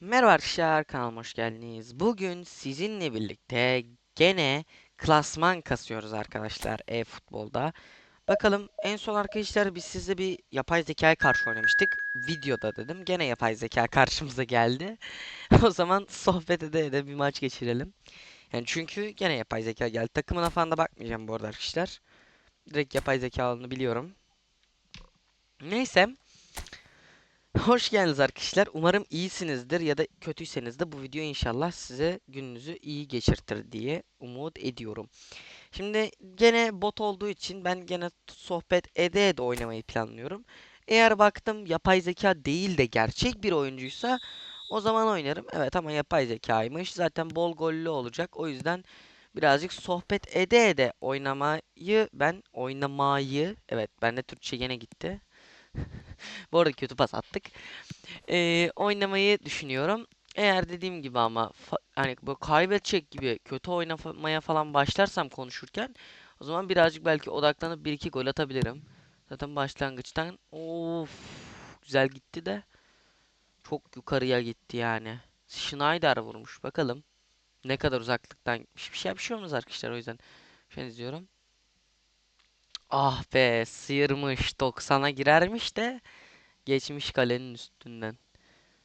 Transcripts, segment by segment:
Merhaba arkadaşlar kanalıma hoş geldiniz. Bugün sizinle birlikte gene klasman kasıyoruz arkadaşlar e-futbolda. Bakalım en son arkadaşlar biz sizle bir yapay zekaya karşı oynamıştık. Videoda dedim. Gene yapay zeka karşımıza geldi. O zaman sohbet ede ede bir maç geçirelim. Yani çünkü gene yapay zeka geldi. Takımına falan da bakmayacağım bu arada arkadaşlar. Direkt yapay zeka olduğunu biliyorum. Neyse. Hoş geldiniz arkadaşlar. Umarım iyisinizdir ya da kötüyseniz de bu video inşallah size gününüzü iyi geçirtir diye umut ediyorum. Şimdi gene bot olduğu için ben gene sohbet ede ede oynamayı planlıyorum. Eğer baktım yapay zeka değil de gerçek bir oyuncuysa o zaman oynarım. Evet ama yapay zekaymış. Zaten bol gollü olacak. O yüzden birazcık sohbet ede ede oynamayı ben oynamayı evet bende Türkçe gene gitti. Bu arada kötü pas attık. Ee, oynamayı düşünüyorum. Eğer dediğim gibi ama hani bu kaybedecek gibi kötü oynamaya falan başlarsam konuşurken o zaman birazcık belki odaklanıp bir iki gol atabilirim. Zaten başlangıçtan of güzel gitti de çok yukarıya gitti yani. Schneider vurmuş bakalım. Ne kadar uzaklıktan gitmiş. Bir şey bir şey olmaz arkadaşlar o yüzden. An izliyorum. Ah be sıyırmış 90'a girermiş de geçmiş kalenin üstünden.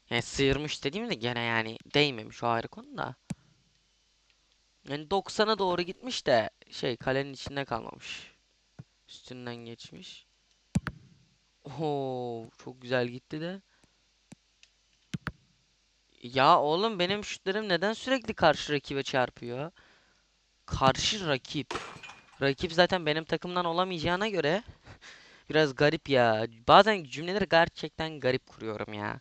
Yani sıyırmış dediğimde gene yani değmemiş o ayrı konu da. Yani 90'a doğru gitmiş de şey kalenin içinde kalmamış. Üstünden geçmiş. Oo çok güzel gitti de. Ya oğlum benim şutlarım neden sürekli karşı rakibe çarpıyor? Karşı rakip. Rakip zaten benim takımdan olamayacağına göre biraz garip ya. Bazen cümleleri gerçekten garip kuruyorum ya.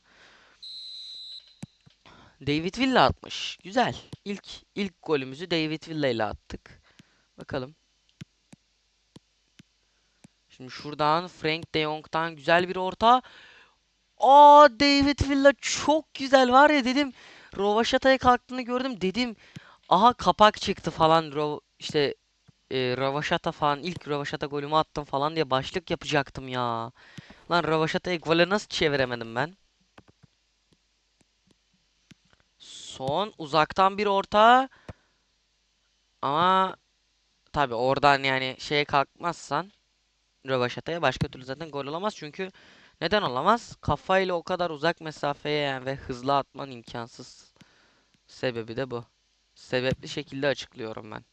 David Villa atmış. Güzel. İlk ilk golümüzü David Villa ile attık. Bakalım. Şimdi şuradan Frank de Jong'dan güzel bir orta. Aa David Villa çok güzel var ya dedim. Rovaşata'ya kalktığını gördüm dedim. Aha kapak çıktı falan. Ro işte e, Ravaşata falan ilk Ravaşata golümü attım falan diye başlık yapacaktım ya. Lan Ravaşata'yı gole nasıl çeviremedim ben? Son uzaktan bir orta. Ama tabii oradan yani şeye kalkmazsan rövaşataya başka türlü zaten gol olamaz. Çünkü neden olamaz? Kafayla o kadar uzak mesafeye yani ve hızlı atman imkansız. Sebebi de bu. Sebepli şekilde açıklıyorum ben.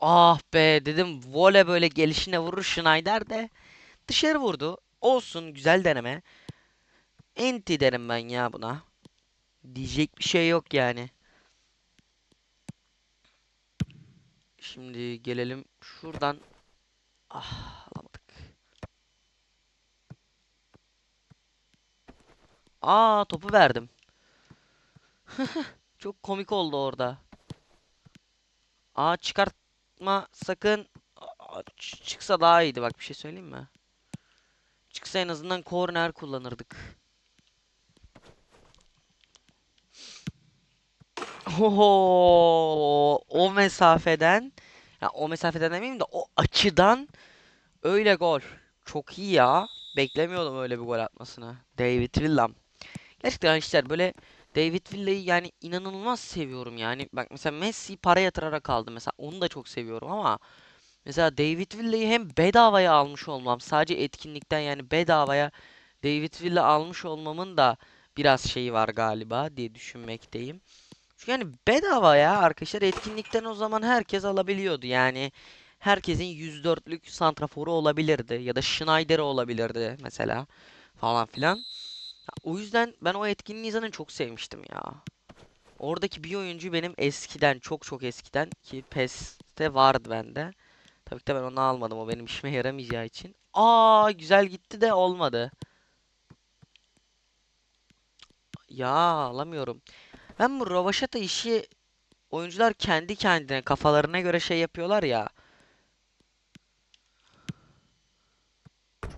Ah be dedim voley böyle gelişine vurur Schneider de dışarı vurdu. Olsun güzel deneme. Enti derim ben ya buna. Diyecek bir şey yok yani. Şimdi gelelim şuradan. Ah alamadık. Aa topu verdim. Çok komik oldu orada. Aa çıkartma sakın. Çıksa daha iyiydi bak bir şey söyleyeyim mi? Çıksa en azından korner kullanırdık. Oho, o mesafeden ya o mesafeden demeyeyim de o açıdan öyle gol. Çok iyi ya. Beklemiyordum öyle bir gol atmasını. David Villa. Gerçekten arkadaşlar böyle David Villa'yı yani inanılmaz seviyorum yani. Bak mesela Messi para yatırarak aldı mesela onu da çok seviyorum ama mesela David Villa'yı hem bedavaya almış olmam sadece etkinlikten yani bedavaya David Villa almış olmamın da biraz şeyi var galiba diye düşünmekteyim. Çünkü yani bedava ya arkadaşlar etkinlikten o zaman herkes alabiliyordu yani herkesin 104'lük santraforu olabilirdi ya da Schneider'i olabilirdi mesela falan filan. O yüzden ben o etkinliği zaten çok sevmiştim ya. Oradaki bir oyuncu benim eskiden, çok çok eskiden ki PES'te vardı bende. Tabii ki de ben onu almadım. O benim işime yaramayacağı için. Aa güzel gitti de olmadı. Ya alamıyorum. Ben bu rövaşata işi oyuncular kendi kendine kafalarına göre şey yapıyorlar ya.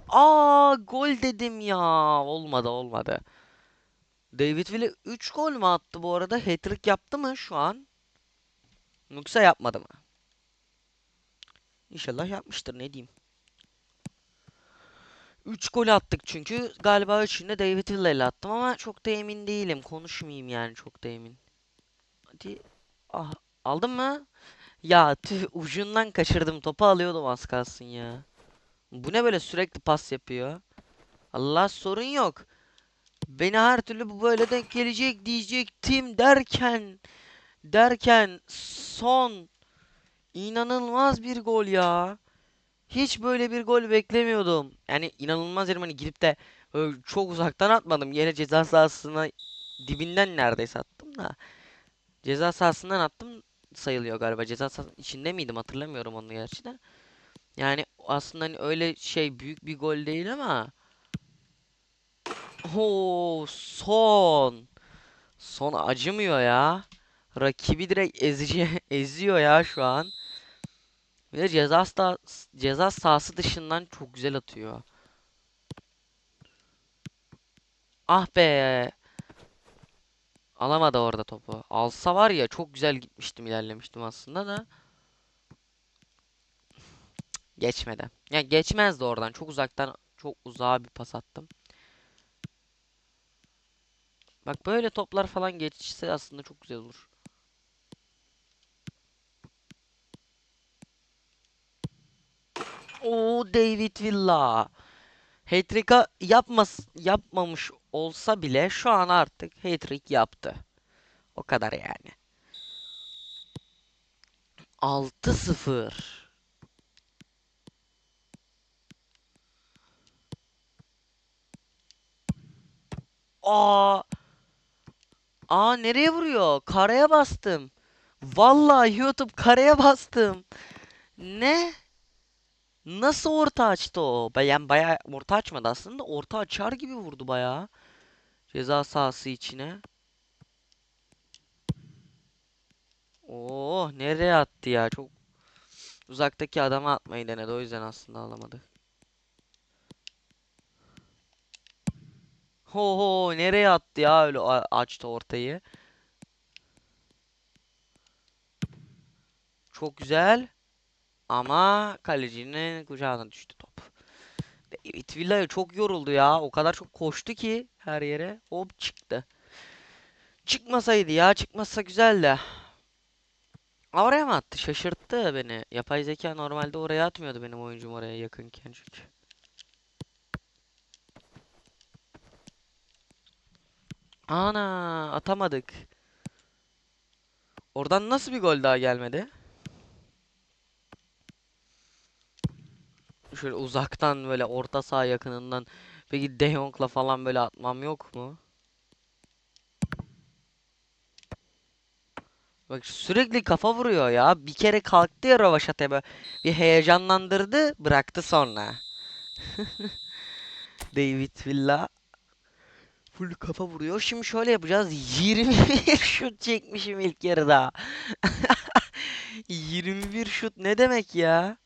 Aa gol dedim ya. Olmadı olmadı. David Villa 3 gol mü attı bu arada? Hat-trick yaptı mı şu an? Yoksa yapmadı mı? İnşallah yapmıştır ne diyeyim. 3 gol attık çünkü. Galiba üçünü de David Villa ile attım ama çok da emin değilim. Konuşmayayım yani çok da emin. Hadi. Ah, aldın mı? Ya tüh ucundan kaçırdım. Topu alıyordum az kalsın ya. Bu ne böyle sürekli pas yapıyor? Allah sorun yok. Beni her türlü bu böyle denk gelecek diyecektim derken derken son inanılmaz bir gol ya. Hiç böyle bir gol beklemiyordum. Yani inanılmaz derim hani gidip de çok uzaktan atmadım. Yine ceza sahasına dibinden neredeyse attım da. Ceza sahasından attım sayılıyor galiba. Ceza sahasının içinde miydim hatırlamıyorum onu gerçi de. Yani aslında hani öyle şey büyük bir gol değil ama. Oo son. Son acımıyor ya. Rakibi direkt ezici eziyor ya şu an. Bir de ceza, sahası, ceza sahası dışından çok güzel atıyor. Ah be. Alamadı orada topu. Alsa var ya çok güzel gitmiştim ilerlemiştim aslında da. Geçmedi. Yani geçmezdi oradan. Çok uzaktan çok uzağa bir pas attım. Bak böyle toplar falan geçse aslında çok güzel olur. Oo David Villa. Hat-trick'a yapmas yapmamış olsa bile şu an artık hat-trick yaptı. O kadar yani. 6-0. Aa! Aa nereye vuruyor? Karaya bastım. Vallahi YouTube karaya bastım. Ne? Nasıl orta açtı o? Ben bayağı orta açmadı aslında. Orta açar gibi vurdu bayağı. Ceza sahası içine. Oo nereye attı ya? Çok uzaktaki adama atmayı denedi. O yüzden aslında alamadı. Ho ho nereye attı ya öyle açtı ortayı. Çok güzel. Ama kalecinin kucağına düştü top. David Villa çok yoruldu ya. O kadar çok koştu ki her yere. Hop çıktı. Çıkmasaydı ya. Çıkmasa güzel de. Oraya mı attı? Şaşırttı beni. Yapay zeka normalde oraya atmıyordu benim oyuncum oraya yakınken çünkü. Ana atamadık. Oradan nasıl bir gol daha gelmedi? Şöyle uzaktan böyle orta saha yakınından. Peki De Jong'la falan böyle atmam yok mu? Bak sürekli kafa vuruyor ya. Bir kere kalktı ya Rövaşat'a böyle bir heyecanlandırdı, bıraktı sonra. David Villa full kafa vuruyor. Şimdi şöyle yapacağız. 21 şut çekmişim ilk yarıda. 21 şut ne demek ya?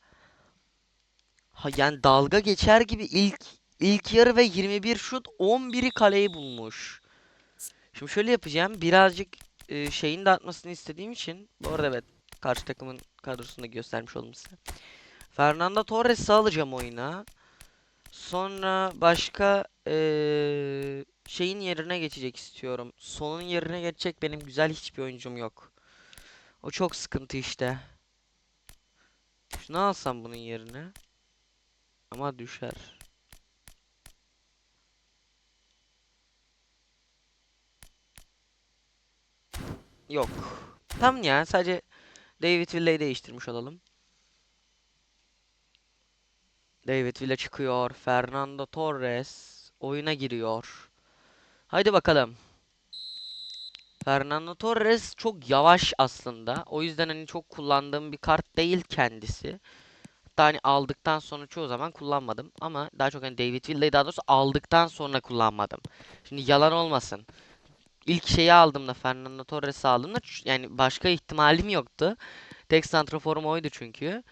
Ha yani dalga geçer gibi ilk ilk yarı ve 21 şut 11'i kaleyi bulmuş. Şimdi şöyle yapacağım. Birazcık e, şeyin de atmasını istediğim için. Bu arada evet karşı takımın kadrosunu da göstermiş oldum size. Fernando Torres'i alacağım oyuna. Sonra başka e, şeyin yerine geçecek istiyorum. Sonun yerine geçecek benim güzel hiçbir oyuncum yok. O çok sıkıntı işte. Şunu alsam bunun yerine. Ama düşer. Yok. Tam ya sadece David Villa'yı değiştirmiş olalım. David Villa çıkıyor. Fernando Torres oyuna giriyor. Haydi bakalım. Fernando Torres çok yavaş aslında. O yüzden hani çok kullandığım bir kart değil kendisi. Hatta hani aldıktan sonra çoğu zaman kullanmadım. Ama daha çok hani David Villa'yı daha doğrusu aldıktan sonra kullanmadım. Şimdi yalan olmasın. İlk şeyi aldığımda Fernando Torres'i aldığımda yani başka ihtimalim yoktu. Tek santraforum oydu çünkü.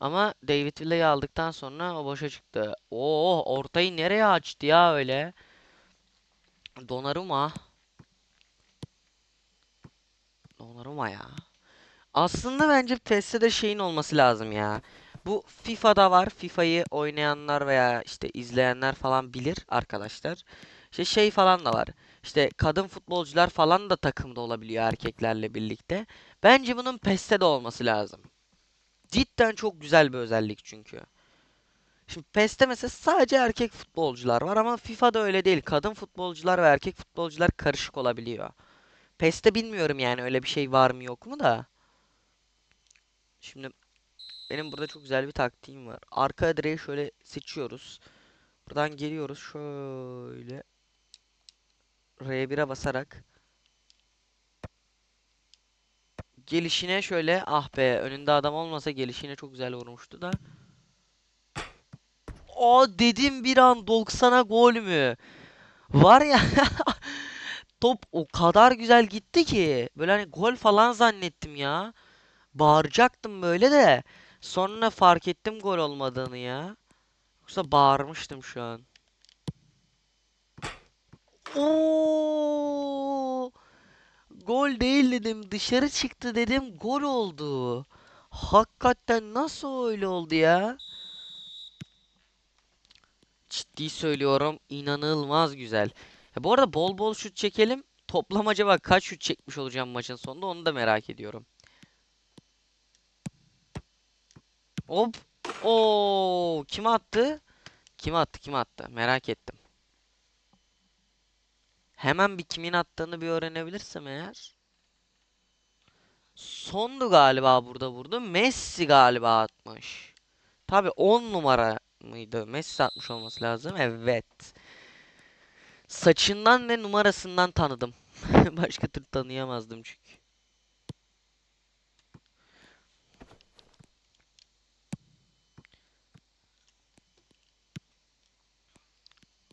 Ama David Villa'yı aldıktan sonra o boşa çıktı. Oo ortayı nereye açtı ya öyle? Donnarumma. Donnarumma ya. Aslında bence PES'te de şeyin olması lazım ya. Bu FIFA'da var. FIFA'yı oynayanlar veya işte izleyenler falan bilir arkadaşlar. İşte şey falan da var. İşte kadın futbolcular falan da takımda olabiliyor erkeklerle birlikte. Bence bunun PES'te de olması lazım. Cidden çok güzel bir özellik çünkü. Şimdi PES'te mesela sadece erkek futbolcular var ama FIFA'da öyle değil. Kadın futbolcular ve erkek futbolcular karışık olabiliyor. PES'te bilmiyorum yani öyle bir şey var mı yok mu da. Şimdi benim burada çok güzel bir taktiğim var. Arka direği şöyle seçiyoruz. Buradan geliyoruz şöyle R1'e basarak gelişine şöyle ah be önünde adam olmasa gelişine çok güzel vurmuştu da. O dedim bir an 90'a gol mü? Var ya top o kadar güzel gitti ki böyle hani gol falan zannettim ya. Bağıracaktım böyle de sonra fark ettim gol olmadığını ya. Yoksa bağırmıştım şu an. Oo! Gol değil dedim. Dışarı çıktı dedim. Gol oldu. Hakikaten nasıl öyle oldu ya? Ciddi söylüyorum. inanılmaz güzel. Ya bu arada bol bol şut çekelim. Toplam acaba kaç şut çekmiş olacağım maçın sonunda onu da merak ediyorum. Hop. Oo, kim attı? Kim attı? Kim attı? Merak ettim. Hemen bir kimin attığını bir öğrenebilirsem eğer. Sondu galiba burada vurdu. Messi galiba atmış. Tabii 10 numara mıydı? Messi atmış olması lazım. Evet. Saçından ve numarasından tanıdım. Başka türlü tanıyamazdım çünkü.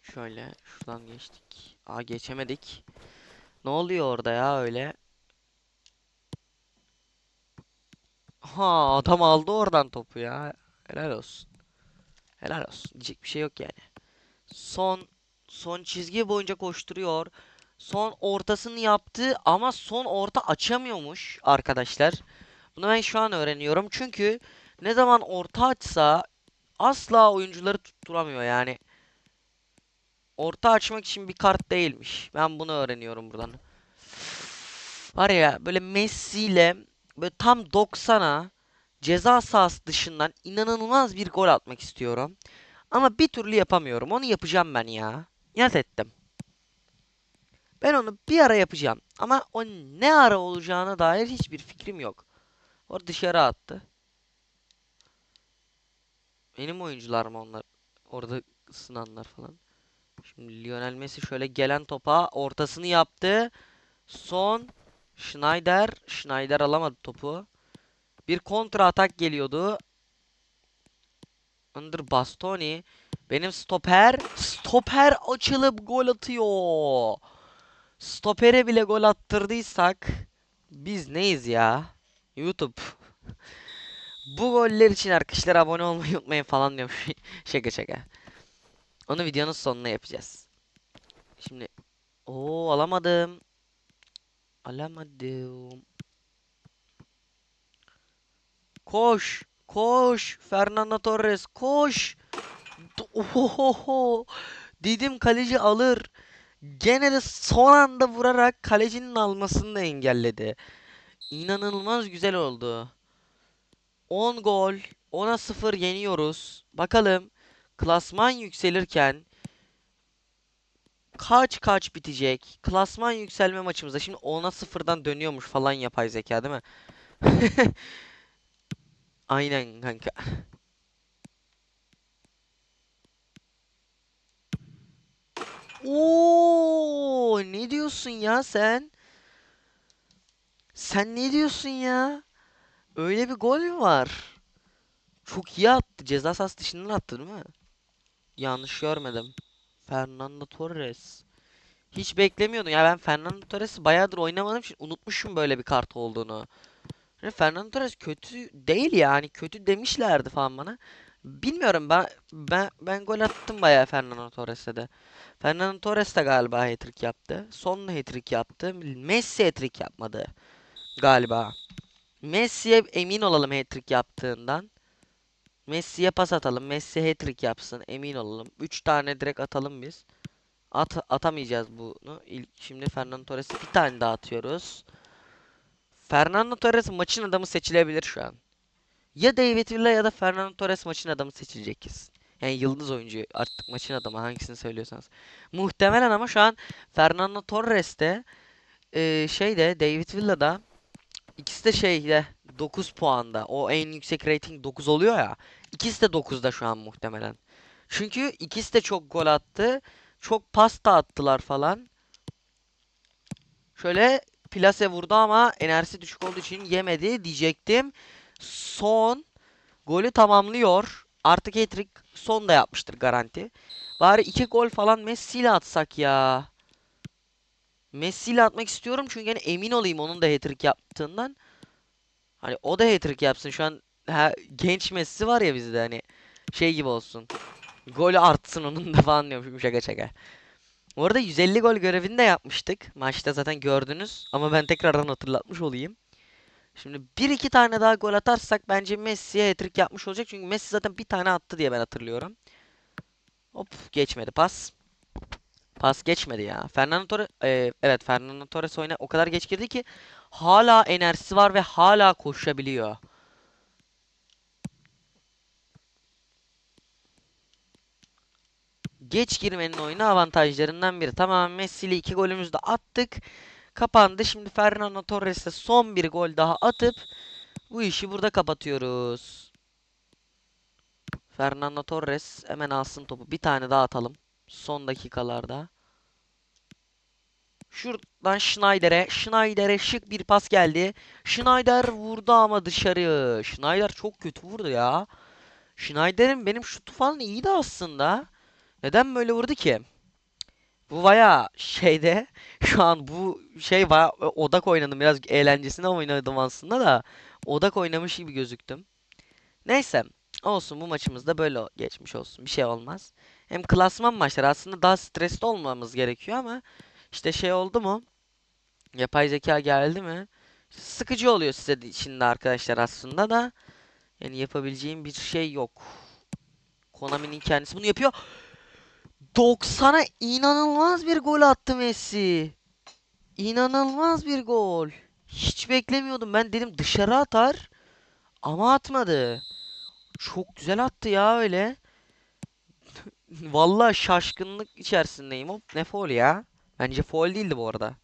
Şöyle şuradan geçtik. Aa geçemedik. Ne oluyor orada ya öyle? Ha adam aldı oradan topu ya. Helal olsun. Helal olsun. Diyecek bir şey yok yani. Son son çizgi boyunca koşturuyor. Son ortasını yaptı ama son orta açamıyormuş arkadaşlar. Bunu ben şu an öğreniyorum. Çünkü ne zaman orta açsa asla oyuncuları tutturamıyor yani. Orta açmak için bir kart değilmiş. Ben bunu öğreniyorum buradan. Var ya böyle Messi ile böyle tam 90'a ceza sahası dışından inanılmaz bir gol atmak istiyorum. Ama bir türlü yapamıyorum. Onu yapacağım ben ya. İnat ettim. Ben onu bir ara yapacağım. Ama o ne ara olacağına dair hiçbir fikrim yok. Orada dışarı attı. Benim oyuncular mı onlar? Orada ısınanlar falan. Şimdi Lionel Messi şöyle gelen topa ortasını yaptı. Son Schneider. Schneider alamadı topu. Bir kontra atak geliyordu. Under Bastoni. Benim stoper. Stoper açılıp gol atıyor. Stopere bile gol attırdıysak biz neyiz ya? YouTube. Bu goller için arkadaşlar abone olmayı unutmayın falan diyormuş. şaka şaka. Onu videonun sonuna yapacağız. Şimdi o alamadım. Alamadım. Koş. Koş. Fernando Torres koş. Ohoho. Dedim kaleci alır. Gene de son anda vurarak kalecinin almasını da engelledi. İnanılmaz güzel oldu. 10 gol, 10'a 0 yeniyoruz. Bakalım klasman yükselirken kaç kaç bitecek? Klasman yükselme maçımızda şimdi 10'a 0'dan dönüyormuş falan yapay zeka değil mi? Aynen kanka. Oo, ne diyorsun ya sen? Sen ne diyorsun ya? Öyle bir gol mü var? Çok iyi attı. Ceza sahası dışından attı değil mi? Yanlış görmedim. Fernando Torres. Hiç beklemiyordum. Ya ben Fernando Torres'i bayağıdır oynamadığım için unutmuşum böyle bir kart olduğunu. Yani Fernando Torres kötü değil yani. Kötü demişlerdi falan bana. Bilmiyorum ben ben ben gol attım bayağı Fernando Torres'e de. Fernando Torres de galiba hat-trick yaptı. Son hat-trick yaptı. Messi hat-trick yapmadı galiba. Messi'ye emin olalım hat-trick yaptığından. Messi'ye pas atalım. Messi hat-trick yapsın. Emin olalım. 3 tane direkt atalım biz. At atamayacağız bunu. İlk, şimdi Fernando Torres'e bir tane daha atıyoruz. Fernando Torres maçın adamı seçilebilir şu an. Ya David Villa ya da Fernando Torres maçın adamı seçilecek kesin. Yani yıldız oyuncu artık maçın adamı hangisini söylüyorsanız. Muhtemelen ama şu an Fernando Torres'te e, şeyde David Villa'da ikisi de şeyde 9 puanda. O en yüksek rating 9 oluyor ya. İkisi de 9'da şu an muhtemelen. Çünkü ikisi de çok gol attı. Çok pas da attılar falan. Şöyle plase vurdu ama enerjisi düşük olduğu için yemedi diyecektim. Son golü tamamlıyor. Artık hat-trick son da yapmıştır garanti. Bari iki gol falan Messi ile atsak ya. Messi ile atmak istiyorum çünkü yani emin olayım onun da hat-trick yaptığından. Hani o da hat-trick yapsın. Şu an ha, genç Messi var ya bizde hani şey gibi olsun. Gol artsın onun da falan diyorum şaka şaka. Bu arada 150 gol görevini de yapmıştık. Maçta zaten gördünüz. Ama ben tekrardan hatırlatmış olayım. Şimdi bir iki tane daha gol atarsak bence Messi'ye hat-trick yapmış olacak. Çünkü Messi zaten bir tane attı diye ben hatırlıyorum. Hop geçmedi pas. Pas geçmedi ya. Fernando Torres e, evet Fernando Torres oyuna o kadar geç girdi ki hala enerjisi var ve hala koşabiliyor. Geç girmenin oyuna avantajlarından biri. Tamam Messi ile iki golümüzü de attık. Kapandı. Şimdi Fernando Torres'e son bir gol daha atıp bu işi burada kapatıyoruz. Fernando Torres hemen alsın topu. Bir tane daha atalım. Son dakikalarda. Şuradan Schneider'e. Schneider'e şık bir pas geldi. Schneider vurdu ama dışarı. Schneider çok kötü vurdu ya. Schneider'in benim şutu falan iyiydi aslında. Neden böyle vurdu ki? Bu baya şeyde şu an bu şey baya odak oynadım biraz eğlencesine oynadım aslında da odak oynamış gibi gözüktüm. Neyse olsun bu maçımız da böyle geçmiş olsun bir şey olmaz. Hem klasman maçları aslında daha stresli olmamız gerekiyor ama işte şey oldu mu? Yapay zeka geldi mi? Sıkıcı oluyor size şimdi arkadaşlar aslında da yani yapabileceğim bir şey yok. Konami'nin kendisi bunu yapıyor. 90'a inanılmaz bir gol attı Messi. İnanılmaz bir gol. Hiç beklemiyordum. Ben dedim dışarı atar. Ama atmadı. Çok güzel attı ya öyle. Vallahi şaşkınlık içerisindeyim. Hop ne foul ya? Bence foul değildi bu arada.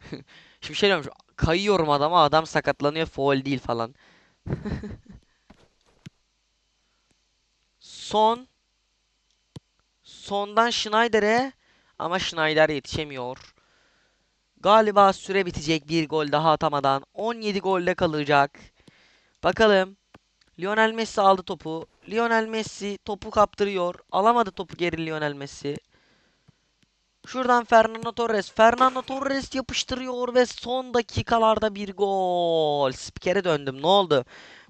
Şimdi şey diyorum. Kayıyorum adama adam sakatlanıyor foul değil falan. Son Sondan Schneider'e ama Schneider yetişemiyor. Galiba süre bitecek bir gol daha atamadan. 17 golde kalacak. Bakalım. Lionel Messi aldı topu. Lionel Messi topu kaptırıyor. Alamadı topu geri Lionel Messi. Şuradan Fernando Torres. Fernando Torres yapıştırıyor ve son dakikalarda bir gol. Spikere döndüm. Ne oldu?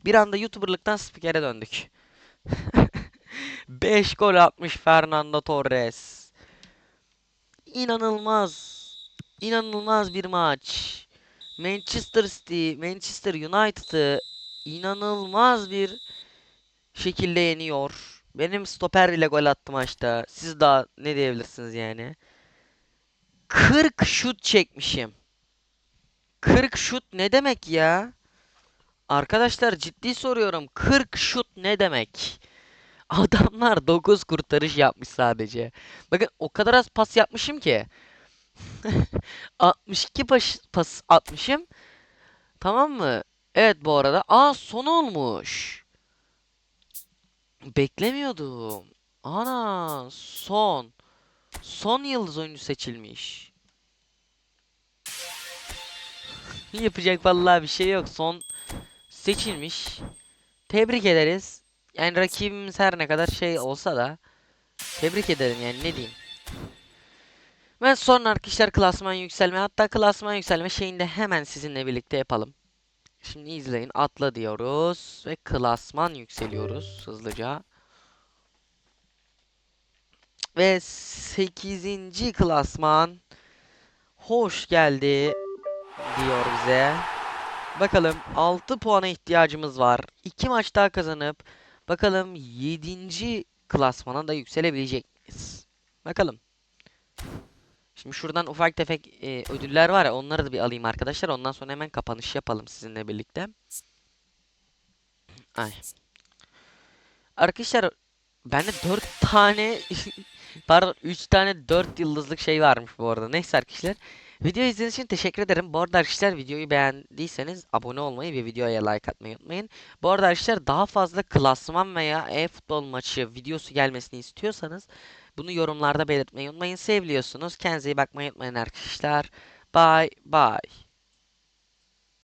Bir anda YouTuber'lıktan spikere döndük. 5 gol atmış Fernando Torres. İnanılmaz. İnanılmaz bir maç. Manchester City, Manchester United'ı inanılmaz bir şekilde yeniyor. Benim stoper ile gol attı maçta. Siz daha ne diyebilirsiniz yani? 40 şut çekmişim. 40 şut ne demek ya? Arkadaşlar ciddi soruyorum. 40 şut ne demek? Adamlar 9 kurtarış yapmış sadece. Bakın o kadar az pas yapmışım ki. 62 pas, pas atmışım. Tamam mı? Evet bu arada. Aa son olmuş. Beklemiyordum. Ana son. Son yıldız oyuncu seçilmiş. Yapacak vallahi bir şey yok. Son seçilmiş. Tebrik ederiz. Yani rakibimiz her ne kadar şey olsa da tebrik ederim yani ne diyeyim. Ben sonra arkadaşlar klasman yükselme hatta klasman yükselme şeyinde hemen sizinle birlikte yapalım. Şimdi izleyin atla diyoruz ve klasman yükseliyoruz hızlıca. Ve 8. klasman hoş geldi diyor bize. Bakalım 6 puana ihtiyacımız var. 2 maç daha kazanıp Bakalım 7. klasmana da yükselebilecek miyiz? Bakalım. Şimdi şuradan ufak tefek e, ödüller var ya onları da bir alayım arkadaşlar. Ondan sonra hemen kapanış yapalım sizinle birlikte. Ay. Arkadaşlar bende 4 tane pardon 3 tane 4 yıldızlık şey varmış bu arada. Neyse arkadaşlar. Video izlediğiniz için teşekkür ederim. Bu arada arkadaşlar videoyu beğendiyseniz abone olmayı ve videoya like atmayı unutmayın. Bu arada arkadaşlar daha fazla klasman veya e-futbol maçı videosu gelmesini istiyorsanız bunu yorumlarda belirtmeyi unutmayın. Seviliyorsunuz. Kendinize iyi bakmayı unutmayın arkadaşlar. Bye bye.